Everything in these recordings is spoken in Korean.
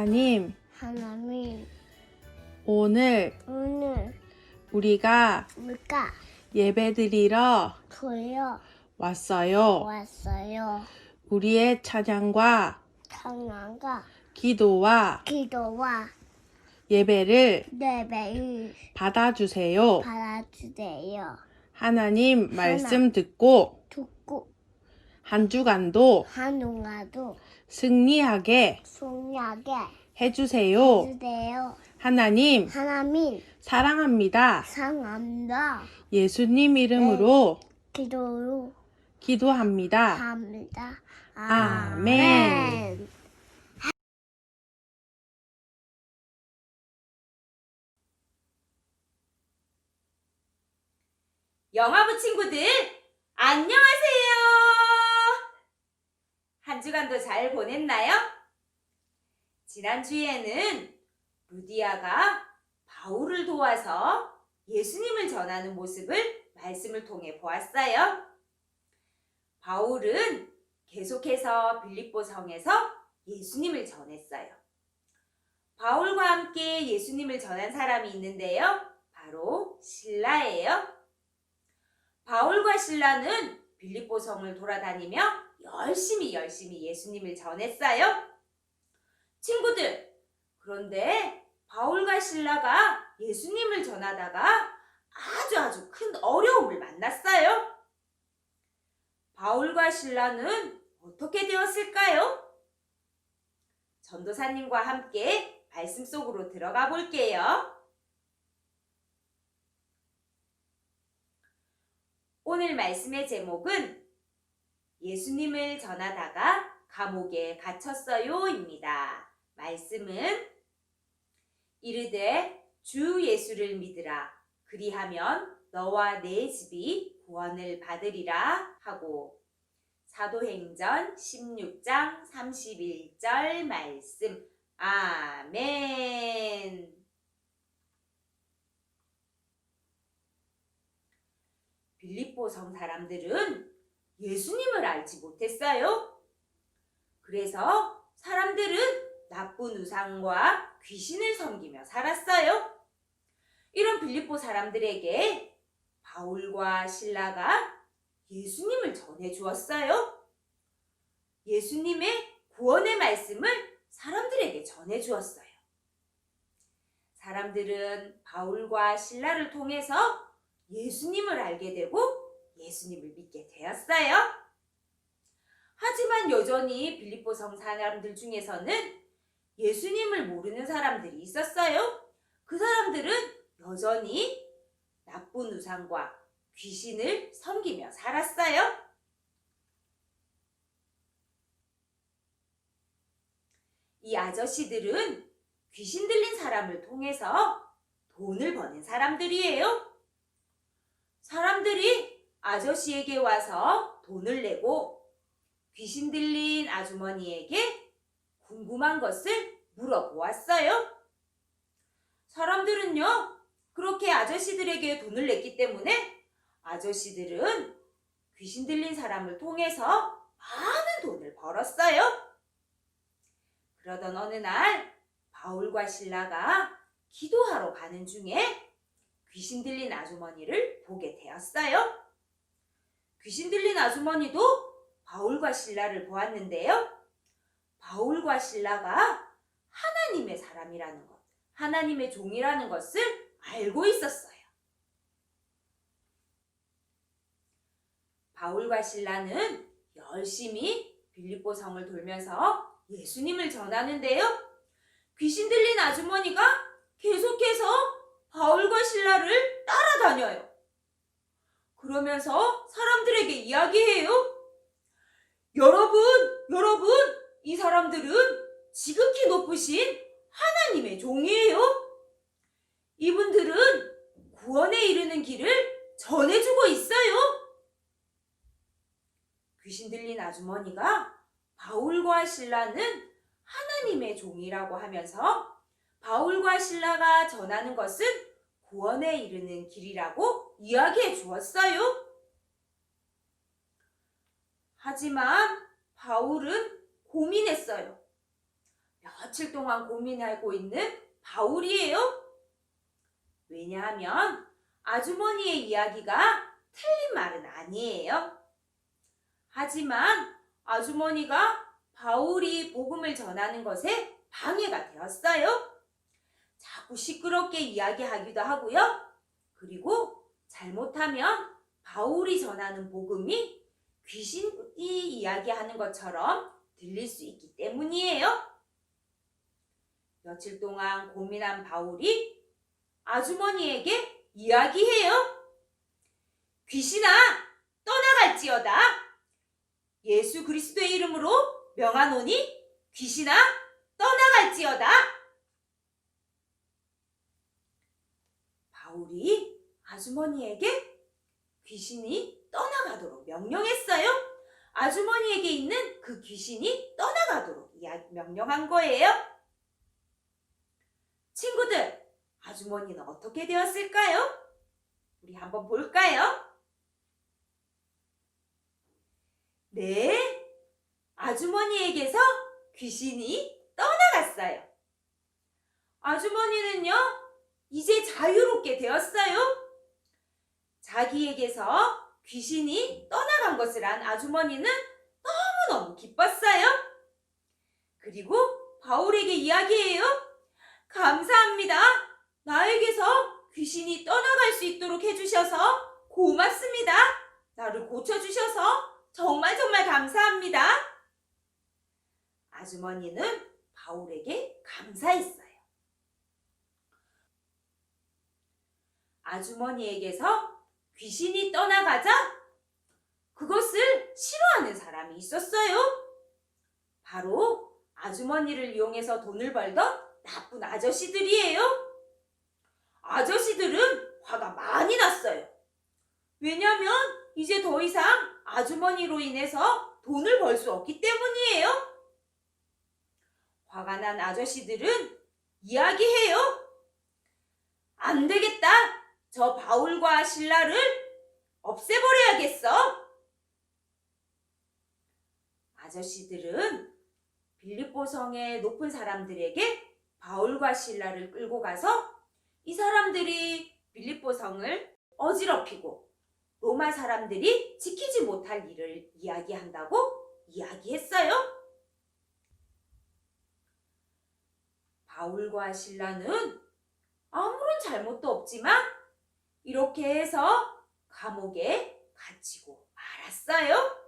하나님, 하나님 오늘 오늘 우리가 우리가 예배드리러 돌려 왔어요. 왔어요. 우리의 찬양과 찬양과 기도와 기도와 예배를 예배를 받아주세요. 받아주세요. 하나님 말씀 듣고 듣고 한 주간도 한동안도 승리하게 소리하게 해주세요. 해주세요. 하나님 하나님 사랑합니다. 사랑합니다. 예수님 이름으로 기도로 기도합니다. 합니다. 아멘. 영화부 친구들, 안녕 주간도 잘 보냈나요? 지난주에는 루디아가 바울을 도와서 예수님을 전하는 모습을 말씀을 통해 보았어요. 바울은 계속해서 빌립보 성에서 예수님을 전했어요. 바울과 함께 예수님을 전한 사람이 있는데요. 바로 신라예요. 바울과 신라는 빌립보 성을 돌아다니며 열심히 열심히 예수님을 전했어요. 친구들, 그런데 바울과 신라가 예수님을 전하다가 아주 아주 큰 어려움을 만났어요. 바울과 신라는 어떻게 되었을까요? 전도사님과 함께 말씀 속으로 들어가 볼게요. 오늘 말씀의 제목은 예수님을 전하다가 감옥에 갇혔어요입니다. 말씀은 이르되 주 예수를 믿으라. 그리하면 너와 내 집이 구원을 받으리라 하고 사도행전 16장 31절 말씀. 아멘. 빌립보 성 사람들은 예수님을 알지 못했어요. 그래서 사람들은 나쁜 우상과 귀신을 섬기며 살았어요. 이런 빌립보 사람들에게 바울과 신라가 예수님을 전해 주었어요. 예수님의 구원의 말씀을 사람들에게 전해 주었어요. 사람들은 바울과 신라를 통해서 예수님을 알게 되고 예수님을 믿게 되었어요. 하지만 여전히 빌립보 성 사람들 중에서는 예수님을 모르는 사람들이 있었어요. 그 사람들은 여전히 나쁜 우상과 귀신을 섬기며 살았어요. 이 아저씨들은 귀신 들린 사람을 통해서 돈을 버는 사람들이에요. 사람들이 아저씨에게 와서 돈을 내고 귀신 들린 아주머니에게 궁금한 것을 물어보았어요. 사람들은요, 그렇게 아저씨들에게 돈을 냈기 때문에 아저씨들은 귀신 들린 사람을 통해서 많은 돈을 벌었어요. 그러던 어느 날 바울과 신라가 기도하러 가는 중에 귀신 들린 아주머니를 보게 되었어요. 귀신 들린 아주머니도 바울과 신라를 보았는데요. 바울과 신라가 하나님의 사람이라는 것, 하나님의 종이라는 것을 알고 있었어요. 바울과 신라는 열심히 빌립보 성을 돌면서 예수님을 전하는데요. 귀신 들린 아주머니가 계속해서 바울과 신라를 따라다녀요. 그러면서 사람들에게 이야기해요. 여러분, 여러분, 이 사람들은 지극히 높으신 하나님의 종이에요. 이분들은 구원에 이르는 길을 전해주고 있어요. 귀신 들린 아주머니가 바울과 신라는 하나님의 종이라고 하면서 바울과 신라가 전하는 것은 구원에 이르는 길이라고 이야기해 주었어요. 하지만 바울은 고민했어요. 며칠 동안 고민하고 있는 바울이에요. 왜냐하면 아주머니의 이야기가 틀린 말은 아니에요. 하지만 아주머니가 바울이 복음을 전하는 것에 방해가 되었어요. 자꾸 시끄럽게 이야기하기도 하고요. 그리고 잘못하면 바울이 전하는 복음이 귀신이 이야기하는 것처럼 들릴 수 있기 때문이에요. 며칠 동안 고민한 바울이 아주머니에게 이야기해요. 귀신아, 떠나갈지어다. 예수 그리스도의 이름으로 명하노니 귀신아, 떠나갈지어다. 바울이 아주머니에게 귀신이 떠나가도록 명령했어요. 아주머니에게 있는 그 귀신이 떠나가도록 명령한 거예요. 친구들, 아주머니는 어떻게 되었을까요? 우리 한번 볼까요? 네, 아주머니에게서 귀신이 떠나갔어요. 아주머니는요, 이제 자유롭게 되었어요. 자기에게서 귀신이 떠나간 것을 안 아주머니는 너무너무 기뻤어요. 그리고 바울에게 이야기해요. 감사합니다. 나에게서 귀신이 떠나갈 수 있도록 해주셔서 고맙습니다. 나를 고쳐주셔서 정말 정말 감사합니다. 아주머니는 바울에게 감사했어요. 아주머니에게서 귀신이 떠나가자 그것을 싫어하는 사람이 있었어요. 바로 아주머니를 이용해서 돈을 벌던 나쁜 아저씨들이에요. 아저씨들은 화가 많이 났어요. 왜냐면 이제 더 이상 아주머니로 인해서 돈을 벌 수 없기 때문이에요. 화가 난 아저씨들은 이야기해요. 안 되겠다. 저 바울과 신라를 없애버려야겠어. 아저씨들은 빌립보 성의 높은 사람들에게 바울과 신라를 끌고 가서 이 사람들이 빌립보 성을 어지럽히고 로마 사람들이 지키지 못할 일을 이야기한다고 이야기했어요. 바울과 신라는 아무런 잘못도 없지만 이렇게 해서 감옥에 갇히고 말았어요.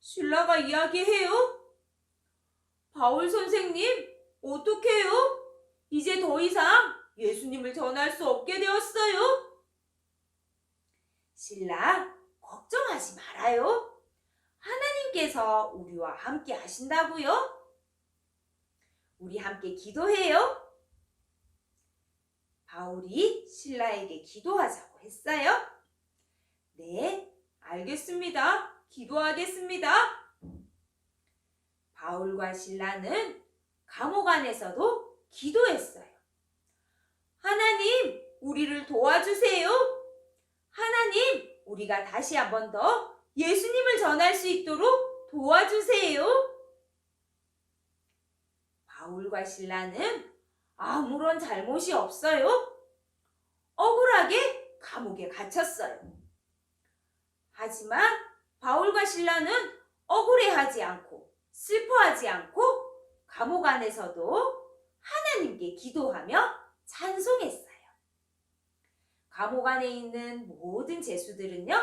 신라가 이야기해요. 바울 선생님, 어떡해요? 이제 더 이상 예수님을 전할 수 없게 되었어요. 신라, 걱정하지 말아요. 하나님께서 우리와 함께 하신다고요. 우리 함께 기도해요. 바울이 신라에게 기도하자고 했어요. 네, 알겠습니다. 기도하겠습니다. 바울과 신라는 감옥 안에서도 기도했어요. 하나님, 우리를 도와주세요. 하나님, 우리가 다시 한 번 더 예수님을 전할 수 있도록 도와주세요. 바울과 신라는 아무런 잘못이 없어요. 억울하게 감옥에 갇혔어요. 하지만 바울과 신라는 억울해하지 않고 슬퍼하지 않고 감옥 안에서도 하나님께 기도하며 찬송했어요. 감옥 안에 있는 모든 죄수들은요,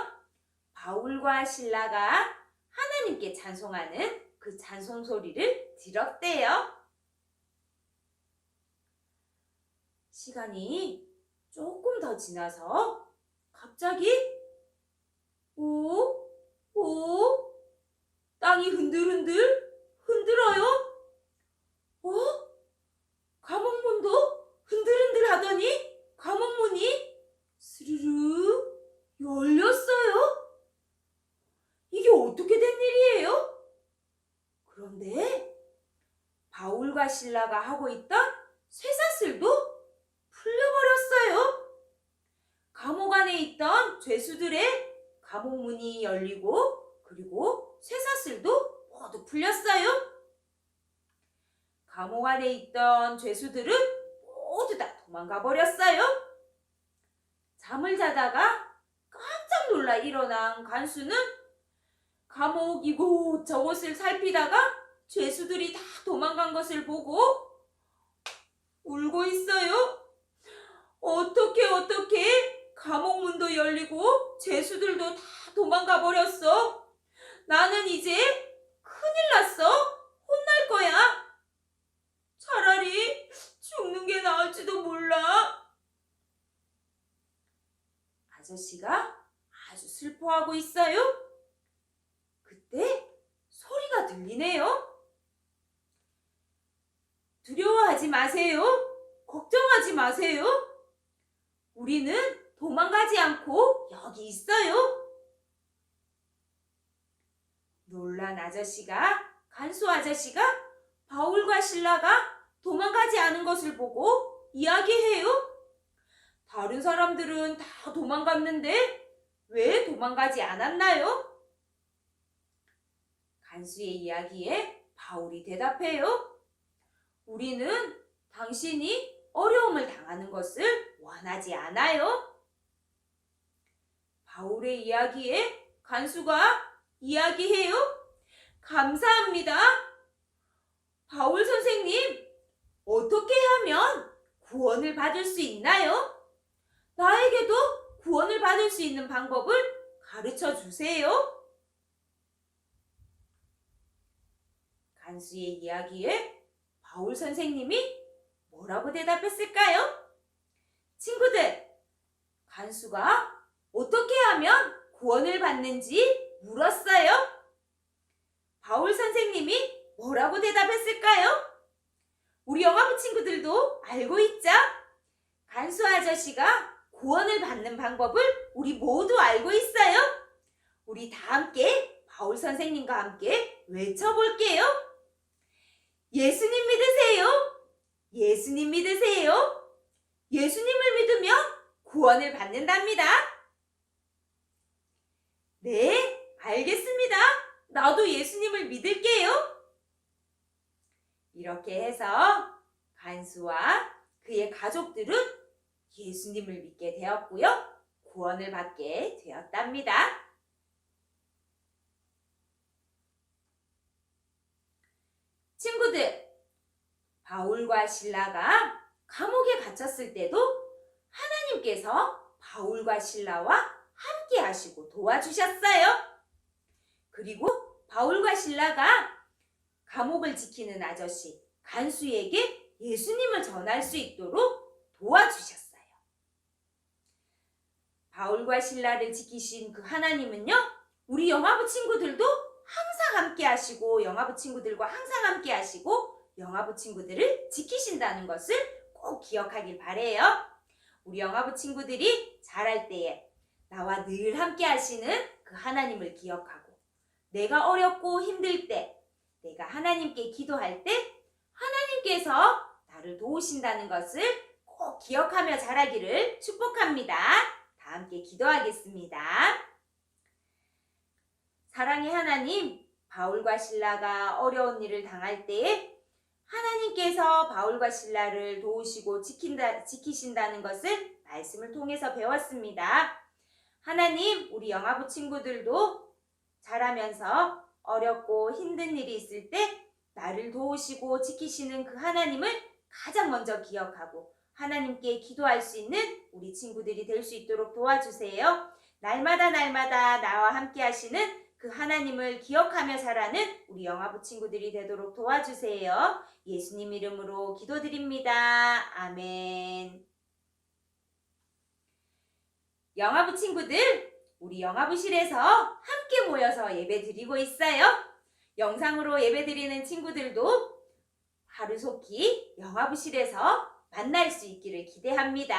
바울과 신라가 하나님께 찬송하는 그 찬송 소리를 들었대요. 시간이 조금 더 지나서 갑자기 오, 오, 땅이 흔들흔들 흔들어요. 어? 감옥문도 흔들흔들 하더니 감옥문이 스르르 열렸어요. 이게 어떻게 된 일이에요? 그런데 바울과 신라가 하고 있던 쇠사슬도 풀려버렸어요. 감옥 안에 있던 죄수들의 감옥 문이 열리고 그리고 쇠사슬도 모두 풀렸어요. 감옥 안에 있던 죄수들은 모두 다 도망가 버렸어요. 잠을 자다가 깜짝 놀라 일어난 간수는 감옥 이곳 저곳을 살피다가 죄수들이 다 도망간 것을 보고 울고 있어요. 어떻게 어떻게 감옥 문도 열리고 죄수들도 다 도망가 버렸어. 나는 이제 큰일 났어. 혼날 거야. 차라리 죽는 게 나을지도 몰라. 아저씨가 아주 슬퍼하고 있어요. 그때 소리가 들리네요. 두려워하지 마세요. 걱정하지 마세요. 우리는 도망가지 않고 여기 있어요. 놀란 아저씨가 간수 아저씨가 바울과 신라가 도망가지 않은 것을 보고 이야기해요. 다른 사람들은 다 도망갔는데 왜 도망가지 않았나요? 간수의 이야기에 바울이 대답해요. 우리는 당신이 어려움을 당하는 것을 원하지 않아요. 바울의 이야기에 간수가 이야기해요. 감사합니다. 바울 선생님, 어떻게 하면 구원을 받을 수 있나요? 나에게도 구원을 받을 수 있는 방법을 가르쳐 주세요. 간수의 이야기에 바울 선생님이 뭐라고 대답했을까요? 친구들, 간수가 어떻게 하면 구원을 받는지 물었어요. 바울 선생님이 뭐라고 대답했을까요? 우리 영화부 친구들도 알고 있죠? 간수 아저씨가 구원을 받는 방법을 우리 모두 알고 있어요. 우리 다 함께 바울 선생님과 함께 외쳐볼게요. 예수님 믿으세요. 예수님 믿으세요. 예수님을 믿으면 구원을 받는답니다. 네, 알겠습니다. 나도 예수님을 믿을게요. 이렇게 해서 간수와 그의 가족들은 예수님을 믿게 되었고요. 구원을 받게 되었답니다. 친구들, 바울과 신라가 감옥에 갇혔을 때도 하나님께서 바울과 신라와 함께 하시고 도와주셨어요. 그리고 바울과 신라가 감옥을 지키는 아저씨 간수에게 예수님을 전할 수 있도록 도와주셨어요. 바울과 신라를 지키신 그 하나님은요, 우리 영화부 친구들도 항상 함께 하시고, 영화부 친구들과 항상 함께 하시고, 영화부 친구들을 지키신다는 것을 꼭 기억하길 바래요. 우리 영화부 친구들이 잘할 때에 나와 늘 함께 하시는 그 하나님을 기억하고, 내가 어렵고 힘들 때, 내가 하나님께 기도할 때 하나님께서 나를 도우신다는 것을 꼭 기억하며 자라기를 축복합니다. 다 함께 기도하겠습니다. 사랑의 하나님, 바울과 신라가 어려운 일을 당할 때에 하나님께서 바울과 신라를 도우시고 지킨다, 지키신다는 것을 말씀을 통해서 배웠습니다. 하나님, 우리 영화부 친구들도 자라면서 어렵고 힘든 일이 있을 때 나를 도우시고 지키시는 그 하나님을 가장 먼저 기억하고 하나님께 기도할 수 있는 우리 친구들이 될 수 있도록 도와주세요. 날마다 날마다 나와 함께 하시는 그 하나님을 기억하며 살아는 우리 영화부 친구들이 되도록 도와주세요. 예수님 이름으로 기도드립니다. 아멘. 영화부 친구들, 우리 영화부실에서 함께 모여서 예배 드리고 있어요. 영상으로 예배 드리는 친구들도 하루속히 영화부실에서 만날 수 있기를 기대합니다.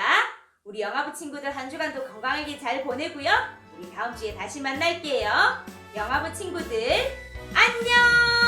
우리 영화부 친구들 한 주간도 건강하게 잘 보내고요. 우리 다음 주에 다시 만날게요. 영화부 친구들, 안녕!